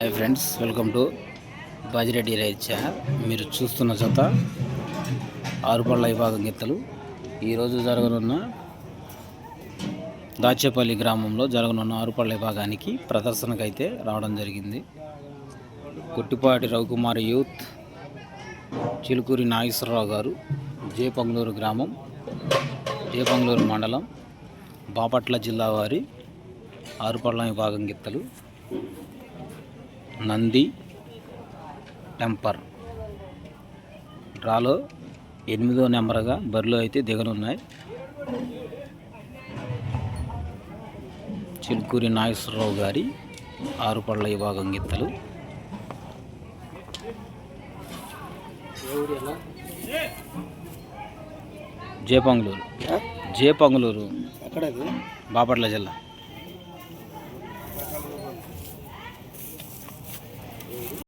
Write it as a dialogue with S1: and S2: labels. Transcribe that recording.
S1: Hi friends welcome to Bajireddy రైతు channel మీరు చూస్తున్న జత ఆరుపళ్ళ విభాగం గీతలు ఈరోజు జరగనున్న దాచేపల్లి గ్రామంలో జరగనున్న ఆరుపళ్ళ విభాగానికి ప్రదర్శనకైతే రావడం జరిగింది. కొట్టిపాటి రవికుమార్ యూత్ చిలుకూరి నాగేశ్వరరావు గారు జేపంగళూరు గ్రామం జేపంగళూరు మండలం బాపట్ల జిల్లా వారి ఆరుపళ్ళ విభాగం గిత్తలు. నంది టెంపర్. డ్రాలో ఎనిమిదో నెంబర్గా బరిలో అయితే దిగనున్నాయి చిలుకూరి నాగేశ్వరరావు గారి ఆరు పళ్ళ విభాగం గిత్తలు. జేపంగులూరు జేపంగులూరు బాపట్ల జిల్లా.